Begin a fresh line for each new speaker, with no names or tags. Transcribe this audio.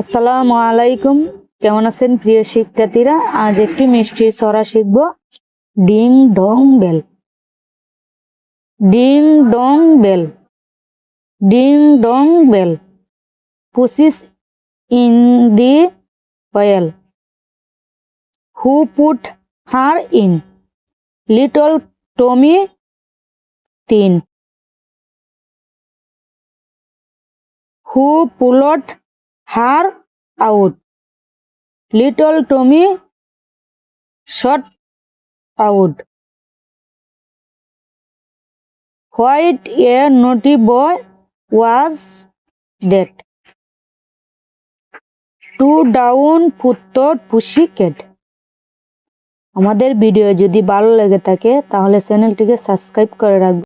আসসালামু আলাইকুম। কেমন আছেন প্রিয় শিক্ষার্থীরা? আজ একটি মিষ্টি ছড়া শিখব। Ding dong bell. Ding dong bell. Ding dong bell. Pussy's in the well who put her in. Little Tommy Thin. Who pulled her out. Little Tommy Stout. What a naughty boy was that. To drown poor pussy cat. আমাদের video যদি ভালো লেগে থাকে তাহলে চ্যানেলটিকে subscribe করে রাখবেন।